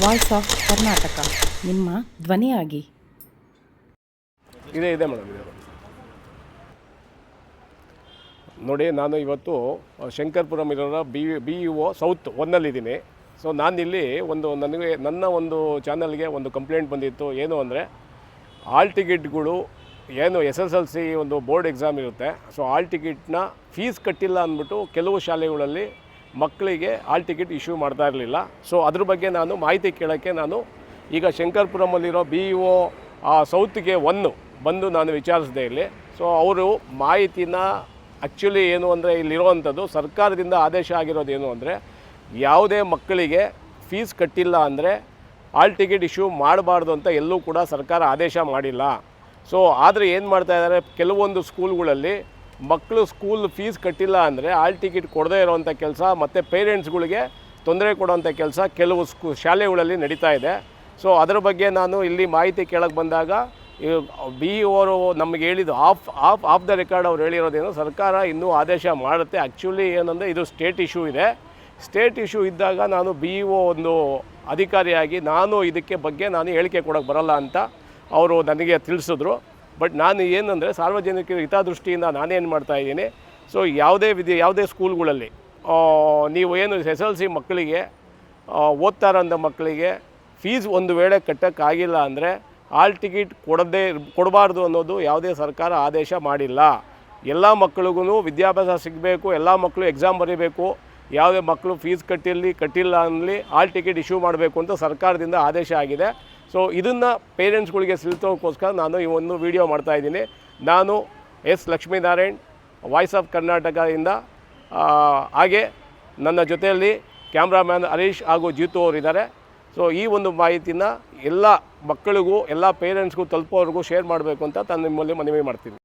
Voice of Karnataka. ನಿಮ್ಮ ಧ್ವನಿಯಾಗಿ. ಇದೆ ಇದೆ ಮೇಡಮ್ ನೋಡಿ, ನಾನು ಇವತ್ತು ಶಂಕರ್ಪುರಂ ಇರೋ B B E O south ಒನ್ನಲ್ಲಿದ್ದೀನಿ. So ನಾನಿಲ್ಲಿ ಒಂದು, ನನಗೆ, ನನ್ನ ಒಂದು ಚಾನಲ್ಗೆ ಒಂದು ಕಂಪ್ಲೇಂಟ್ ಬಂದಿತ್ತು. ಏನು ಅಂದರೆ ಆಲ್ ಟಿಕೆಟ್ಗಳು ಏನು ಎಸ್ ಎಸ್ ಎಲ್ ಸಿ ಒಂದು ಬೋರ್ಡ್ ಎಕ್ಸಾಮ್ ಇರುತ್ತೆ. ಸೊ ಆಲ್ ಟಿಕೆಟ್ನ ಫೀಸ್ ಕಟ್ಟಿಲ್ಲ ಅಂದ್ಬಿಟ್ಟು ಕೆಲವು ಶಾಲೆಗಳಲ್ಲಿ ಮಕ್ಕಳಿಗೆ ಹಾಲ್ ಟಿಕೆಟ್ ಇಶ್ಯೂ ಮಾಡ್ತಾ ಇರಲಿಲ್ಲ. ಸೊ ಅದ್ರ ಬಗ್ಗೆ ನಾನು ಮಾಹಿತಿ ಕೇಳೋಕ್ಕೆ ನಾನು ಈಗ ಶಂಕರ್ಪುರಮಲ್ಲಿರೋ ಬಿ ಇ ಒ ಸೌತ್ಗೆ ಒನ್ನು ಬಂದು ನಾನು ವಿಚಾರಿಸಿದೆ ಇಲ್ಲಿ. ಸೊ ಅವರು ಮಾಹಿತಿನ ಆ್ಯಕ್ಚುಲಿ ಏನು ಅಂದರೆ ಇಲ್ಲಿರೋವಂಥದ್ದು, ಸರ್ಕಾರದಿಂದ ಆದೇಶ ಆಗಿರೋದು ಏನು ಅಂದರೆ ಯಾವುದೇ ಮಕ್ಕಳಿಗೆ ಫೀಸ್ ಕಟ್ಟಿಲ್ಲ ಅಂದರೆ ಆಲ್ ಟಿಕೆಟ್ ಇಶ್ಯೂ ಮಾಡಬಾರ್ದು ಅಂತ ಎಲ್ಲೂ ಕೂಡ ಸರ್ಕಾರ ಆದೇಶ ಮಾಡಿಲ್ಲ. ಸೊ ಆದರೆ ಏನು ಮಾಡ್ತಾ ಇದ್ದಾರೆ? ಕೆಲವೊಂದು ಸ್ಕೂಲ್ಗಳಲ್ಲಿ ಮಕ್ಕಳು ಸ್ಕೂಲ್ ಫೀಸ್ ಕಟ್ಟಿಲ್ಲ ಅಂದರೆ ಆಲ್ ಟಿಕೆಟ್ ಕೊಡದೇ ಇರೋವಂಥ ಕೆಲಸ, ಮತ್ತು ಪೇರೆಂಟ್ಸ್ಗಳಿಗೆ ತೊಂದರೆ ಕೊಡೋವಂಥ ಕೆಲಸ ಕೆಲವು ಸ್ಕೂ, ಶಾಲೆಗಳಲ್ಲಿ ನಡೀತಾ ಇದೆ. ಸೊ ಅದರ ಬಗ್ಗೆ ನಾನು ಇಲ್ಲಿ ಮಾಹಿತಿ ಕೇಳಕ್ಕೆ ಬಂದಾಗ ಬಿ ಅವರು ನಮಗೆ ಹೇಳಿದ್ದು off off off the record ಅವ್ರು ಹೇಳಿರೋದೇನು, ಸರ್ಕಾರ ಇನ್ನೂ ಆದೇಶ ಮಾಡುತ್ತೆ. ಆ್ಯಕ್ಚುಲಿ ಏನಂದರೆ ಇದು ಸ್ಟೇಟ್ ಇಶ್ಯೂ ಇದೆ. ಸ್ಟೇಟ್ ಇಶ್ಯೂ ಇದ್ದಾಗ ನಾನು ಬಿ ಇ ಒಂದು ಅಧಿಕಾರಿಯಾಗಿ ನಾನು ಇದಕ್ಕೆ ಬಗ್ಗೆ ನಾನು ಹೇಳಿಕೆ ಕೊಡೋಕ್ಕೆ ಬರಲ್ಲ ಅಂತ ಅವರು ನನಗೆ ತಿಳಿಸಿದ್ರು. ಬಟ್ ನಾನು ಏನಂದರೆ ಸಾರ್ವಜನಿಕರ ಹಿತದೃಷ್ಟಿಯಿಂದ ನಾನೇನು ಮಾಡ್ತಾ ಇದ್ದೀನಿ. ಸೊ ಯಾವುದೇ ವಿದ್ಯೆ, ಯಾವುದೇ ಸ್ಕೂಲ್ಗಳಲ್ಲಿ ನೀವು ಏನು ಎಸ್ ಎಲ್ ಸಿ ಮಕ್ಕಳಿಗೆ ಓದ್ತಾರಂಥ ಓದ್ತಾ ಮಕ್ಕಳಿಗೆ ಫೀಸ್ ಒಂದು ವೇಳೆ ಕಟ್ಟೋಕ್ಕಾಗಿಲ್ಲ ಅಂದರೆ ಆಲ್ ಟಿಕೆಟ್ ಕೊಡದೇ ಕೊಡಬಾರ್ದು ಅನ್ನೋದು ಯಾವುದೇ ಸರ್ಕಾರ ಆದೇಶ ಮಾಡಿಲ್ಲ. ಎಲ್ಲ ಮಕ್ಕಳಿಗೂ ವಿದ್ಯಾಭ್ಯಾಸ ಸಿಗಬೇಕು, ಎಲ್ಲ ಮಕ್ಕಳು ಎಕ್ಸಾಮ್ ಬರೀಬೇಕು, ಯಾವುದೇ ಮಕ್ಕಳು ಫೀಸ್ ಕಟ್ಟಿರಲಿ, ಕಟ್ಟಿಲ್ಲ ಅನ್ನಲಿ ಆಲ್ ಟಿಕೆಟ್ ಇಶ್ಯೂ ಮಾಡಬೇಕು ಅಂತ ಸರ್ಕಾರದಿಂದ ಆದೇಶ ಆಗಿದೆ. ಸೊ ಇದನ್ನು ಪೇರೆಂಟ್ಸ್ಗಳಿಗೆ ತಿಳಿಸೋಕ್ಕೋಸ್ಕರ ನಾನು ಈ ಒಂದು ವಿಡಿಯೋ ಮಾಡ್ತಾಯಿದ್ದೀನಿ ನಾನು ಎಸ್. ಲಕ್ಷ್ಮೀನಾರಾಯಣ್ ವಾಯ್ಸ್ ಆಫ್ ಕರ್ನಾಟಕದಿಂದ ಹಾಗೆ ನನ್ನ ಜೊತೆಯಲ್ಲಿ ಕ್ಯಾಮ್ರಾಮ್ಯಾನ್ ಹರೀಶ್ ಹಾಗೂ ಜೀತು ಅವರಿದ್ದಾರೆ ಸೊ ಈ ಒಂದು ಮಾಹಿತಿನ ಎಲ್ಲ ಮಕ್ಕಳಿಗೂ, ಎಲ್ಲ ಪೇರೆಂಟ್ಸ್ಗೂ ತಲುಪೋವರೆಗೂ ಶೇರ್ ಮಾಡಬೇಕು ಅಂತ ನಾನು ನಿಮ್ಮಲ್ಲಿ ಮನವಿ ಮಾಡ್ತೀನಿ.